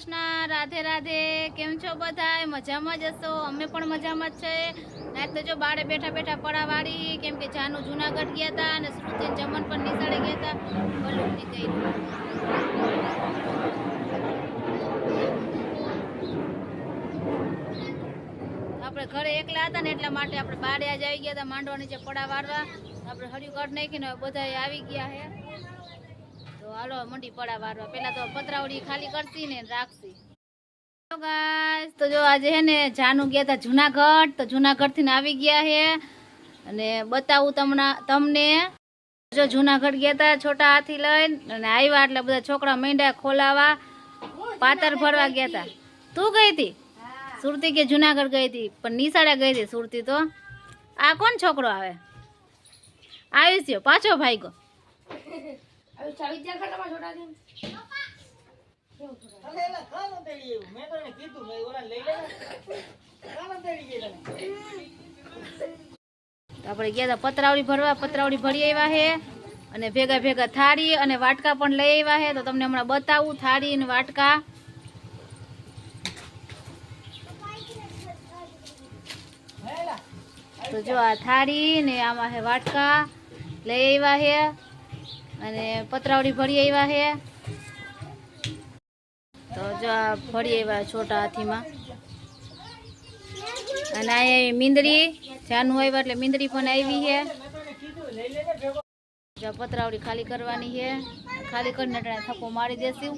કૃષ્ણ, રાધે રાધે, કેમ છો બધા મજામાં જ હશો? અમે પણ મજામાં જ છે. આજ તો જો બાળે બેઠા બેઠા પડાવાળી કેમ કે જાનું જુનાગઢ ગયા હતા અને શ્રુતિ જમન પણ નિશાળે ગયા હતા બલૂનની ગઈ. આપણે ઘરે એકલા હતા ને એટલા માટે આપણે બાળ્યા આજ આવી ગયા હતા માંડવા નીચે પડા વાળવા. આપણે હર્યું કાઢ નાખીને બધા આવી ગયા હે. તો હાલો મંડી પડા વારવા. પેલા તો પતરાવડી ખાલી કરતી ને રાખતી. તો જો આજે હે ને જાનુ ગયા હતા જુનાગઢ. તો જુનાગઢથી આવી ગયા હે. અને બતાવું તમને તમને. જો જુનાગઢ ગયા હતા છોટા હાથી લઈને અને આવ્યા એટલે બધા છોકરા માંડ્યા ખોલાવા. પાતર ભરવા ગયા હતા તું ગઈ હતી સુરતી કે જુનાગઢ ગઈ હતી પણ નિશાળે ગઈ હતી સુરતી તો. આ કોણ છોકરો આવે? આયુષ્ય, પાછો આપણે ગયા હતા પતરાવડી ભરવા. પતરાવડી ભરી આવ્યા હે. અને ભેગા ભેગા થાળી અને વાટકા પણ લઈ આવ્યા હે. તો તમને હમણાં બતાવું થાળી અને વાટકા. તો જો આ થાળી ને આમાં હે વાટકા લઈ આવ્યા હે. અને પતરાવડી ભરી આવ્યા હે. તો જો આ ભરી આવ્યા છોટા હાથીમાં. અને આ મીંદડી જાનું આવ્યા એટલે મીંદડી પણ આવી જો પતરાવડી ખાલી કરવાની છે ખાલી કરીને થપ્પો મારી દેશું.